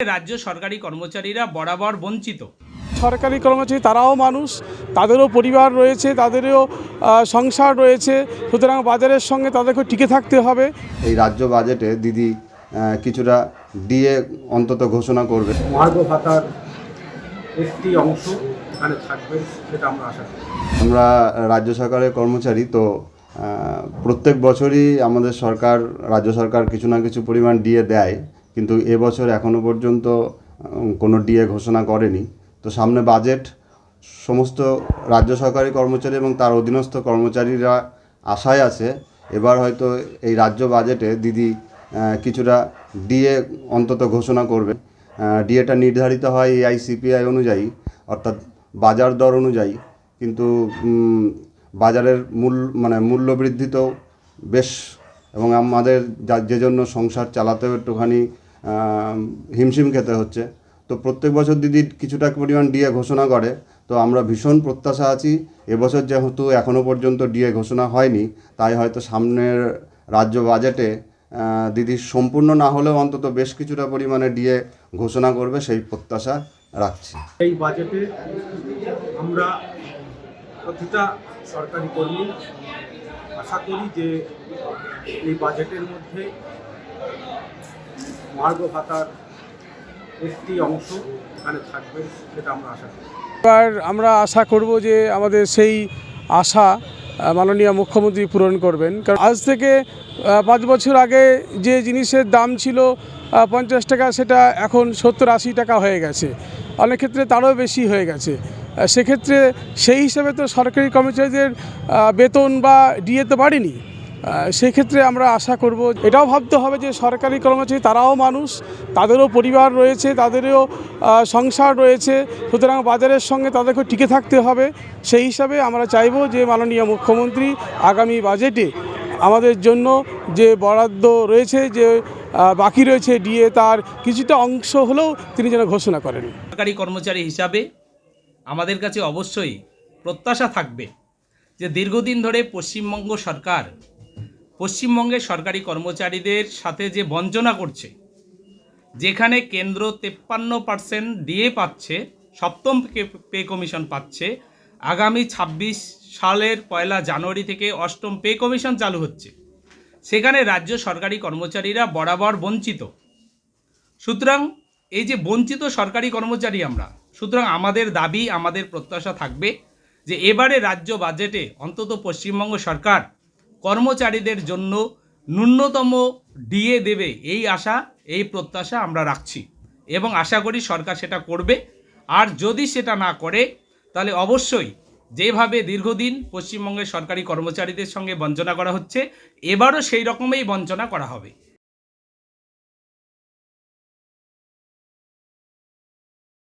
রাজ্য সরকারি কর্মচারীরা বরাবর বঞ্চিত। সরকারি কর্মচারী তারাও মানুষ তাদেরও পরিবার রয়েছে তাদেরও সংসার রয়েছে সুতরাং বাজারের সঙ্গে তাদেরকে টিকে থাকতে হবে। এই রাজ্য বাজেটে দিদি কিছুটা ডিএ অন্তত ঘোষণা করবে। মার্গ ভাতার একটি অংশ এখানে থাকবে সেটা আমরা আশা করি। আমরা রাজ্য সরকারের কর্মচারী তো প্রত্যেক বছরই আমাদের সরকার রাজ্য সরকার কিছু না কিছু পরিমাণ ডিএ দেয়। কিন্তু এবছর এখনও পর্যন্ত কোনো ডিএ ঘোষণা করেনি। তো সামনে বাজেট, সমস্ত রাজ্য সরকারি কর্মচারী এবং তার অধীনস্থ কর্মচারীরা আশায় আছে। এবার হয়তো এই রাজ্য বাজেটে দিদি কিছুটা ডিএ অন্তত ঘোষণা করবে। ডিএটা নির্ধারিত হয় এআইসিপিআই অনুযায়ী, অর্থাৎ বাজার দর অনুযায়ী। কিন্তু বাজারের মূল মানে মূল্য বৃদ্ধি তো বেশ, এবং আমাদের যা- জন্য সংসার চালাতেও একটুখানি হিমশিম খেতে হচ্ছে। তো প্রত্যেক বছর দিদি কিছুটা পরিমাণ ডিএ ঘোষণা করে। তো আমরা ভীষণ প্রত্যাশা আছি, এবছর যেহেতু এখনও পর্যন্ত ডিএ ঘোষণা হয়নি, তাই হয়তো সামনের রাজ্য বাজেটে দিদি সম্পূর্ণ না হলেও অন্তত বেশ কিছুটা পরিমাণে ডিএ ঘোষণা করবে, সেই প্রত্যাশা রাখছি। এই বাজেটে আমরা প্রতিটা সরকারি কর্মী আশা করি যে এই বাজেটের মধ্যে মার্গ ভাতার একটি অংশ এখানে থাকবে সেটা আমরা আশা করি। এবার আমরা আশা করব যে আমাদের সেই আশা মাননীয় মুখ্যমন্ত্রী পূরণ করবেন। কারণ আজ থেকে পাঁচ বছর আগে যে জিনিসের দাম ছিল পঞ্চাশ টাকা, সেটা এখন সত্তর আশি টাকা হয়ে গেছে। অনেক ক্ষেত্রে তারও বেশি হয়ে গেছে। সেক্ষেত্রে সেই হিসাবে তো সরকারি কর্মচারীদের বেতন বা ডিএ তো বাড়েনি। সেক্ষেত্রে আমরা আশা করব, এটাও ভাবতে হবে যে সরকারি কর্মচারী তারাও মানুষ, তাদেরও পরিবার রয়েছে, তাদেরও সংসার রয়েছে, সুতরাং বাজারের সঙ্গে তাদেরকে টিকে থাকতে হবে। সেই হিসাবে আমরা চাইব যে মাননীয় মুখ্যমন্ত্রী আগামী বাজেটে আমাদের জন্য যে বরাদ্দ রয়েছে, যে বাকি রয়েছে ডিএ, তার কিছুটা অংশ হলেও তিনি যেন ঘোষণা করেন। সরকারি কর্মচারী হিসাবে আমাদের কাছে অবশ্যই প্রত্যাশা থাকবে যে দীর্ঘদিন ধরে পশ্চিমবঙ্গ সরকার পশ্চিমবঙ্গের সরকারি কর্মচারীদের সাথে যে বঞ্চনা করছে, যেখানে কেন্দ্র তেপ্পান্ন পার্সেন্ট দিয়ে পাচ্ছে, সপ্তম পে- পে কমিশন পাচ্ছে, আগামী ২৬ সালের পয়লা জানুয়ারি থেকে অষ্টম পে কমিশন চালু হচ্ছে। সেখানে রাজ্য সরকারি কর্মচারীরা বরাবর বঞ্চিত। সুতরাং এই যে বঞ্চিত সরকারি কর্মচারী আমরা, সুতরাং আমাদের দাবি, আমাদের প্রত্যাশা থাকবে যে এবারে রাজ্য বাজেটে অন্তত পশ্চিমবঙ্গ সরকার কর্মচারীদের জন্য ন্যূনতম ডিএ দেবে এই আশা, এই প্রত্যাশা আমরা রাখছি। এবং আশা করি সরকার সেটা করবে। আর যদি সেটা না করে, তাহলে অবশ্যই যেভাবে দীর্ঘদিন পশ্চিমবঙ্গের সরকারি কর্মচারীদের সঙ্গে বঞ্চনা করা হচ্ছে, এবারও সেই রকমই বঞ্চনা করা হবে।